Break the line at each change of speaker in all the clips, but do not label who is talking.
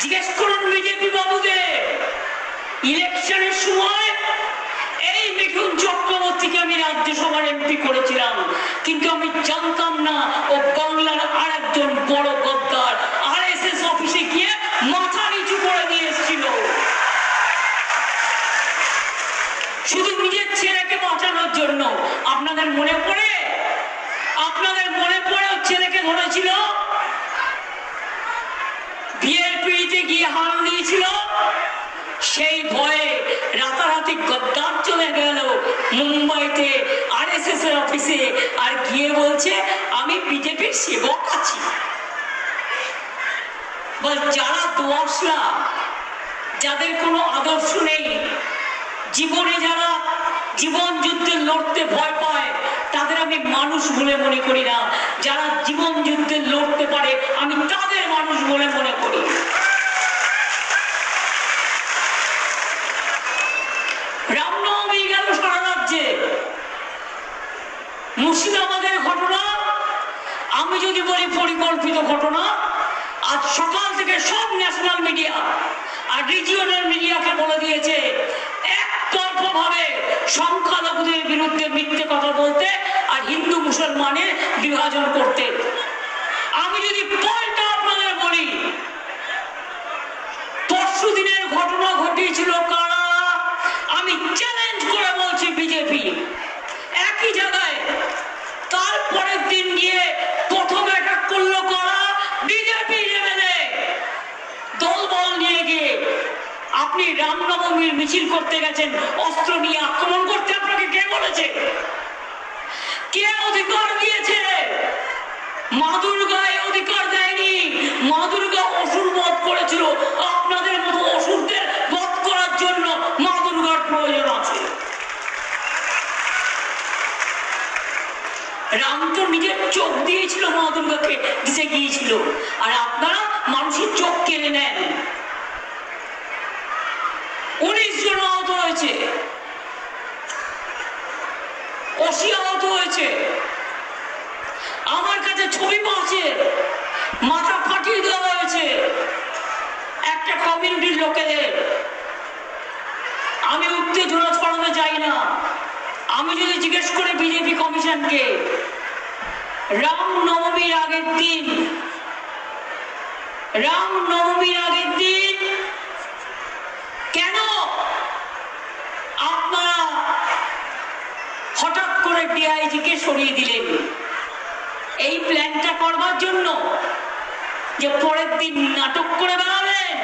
জিজ্ঞেস করুন বিজেপি বাবুদের ইলেকশনের সময় এই মিঠুন চক্রবর্তীকে আমি রাজ্যসভার এমপি করেছিলাম। কিন্তু আমি জানতাম না ও বাংলার আর একজন বড় গদ্দার আর এস এস অফিসে গিয়ে মাথা নিচু করে দিয়ে এসেছিল। শুধু নিজের ছেলেকে বাঁচানোর জন্য। আপনাদের মনে পড়ে? আপনাদের মনে পড়ে ছেলেকে ধরেছিল? মুম্বাইতে আর এস এস এর অফিসে আর গিয়ে বলছে, আমি বিজেপির সেবক আছি। বল, যারা দোয়াশলা যাদের কোনো আদর্শ নেই, জীবনে যারা জীবন যুদ্ধে লড়তে ভয় পায়, তাদের আমি মানুষ বলে মনে করি না। যারা জীবন যুদ্ধে লড়তে পারে, আমি তাদের মানুষ বলে মনে করি। মুর্শিদাবাদের ঘটনা, আমি যদি বলি পরিকল্পিত ঘটনা, আজ সকাল থেকে সব ন্যাশনাল মিডিয়া আর রিজিওনাল মিডিয়াকে বলে দিয়েছে একতরফ ভাবে সংখ্যালঘুদের বিরুদ্ধে মিথ্যে কথা বলতে আর হিন্দু মুসলমানের বিভাজন করতে। আমি যদি পয়েন্টটা আপনাদের বলি পরশু দিনের ঘটনা ঘটিয়েছিল কারা আমি চ্যালেঞ্জ করে বলছি বিজেপি একই জায়গায় দিন প্রথম অ্যাটাক করল করা? বিজেপি এমএলএ দলবল নিয়ে গিয়ে আপনি রামনবমীর মিছিল করতে গেছেন, অস্ত্র নিয়ে আক্রমণ করতে আপনাকে কে বলেছে? কে অধিকার দিয়েছে? মা দুর্গায় অধিকার দেয়নি। রাম নিজের চোখ দিয়েছিল মা দুর্গাকে দিতে গিয়েছিল। আর আপনারা মানুষের চোখ কেড়ে নেন। উনিশ জন আহত হয়েছে। অসি আহত হয়েছে। আমার কাছে ছবি পাচ্ছে মাথা ফাটিয়ে দেওয়া হয়েছে। একটা কমিউনিটির লোকেদের। আমি উত্তেজনা ছড়াতে চাই না। আমি যদি জিজ্ঞেস করি বিজেপি কমিশনকে রাম নবমীর আগের দিন। রাম নবমীর আগের দিন কেন আপনারা হঠাৎ করে ডিআইজিকে সরিয়ে দিলেন? এই প্ল্যানটা করবার জন্য যে পরের দিন নাটক করে বেড়াবেন?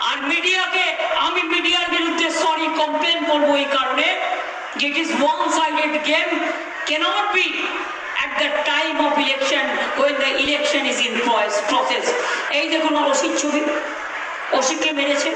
আর মিডিয়াকে, আমি মিডিয়ার বিরুদ্ধে সরি কমপ্লেন করব এই কারণে। যে it is one sided game cannot be. At the time of election when the election is in process এই দেখুন অসির ছবি অসিকে মেরেছে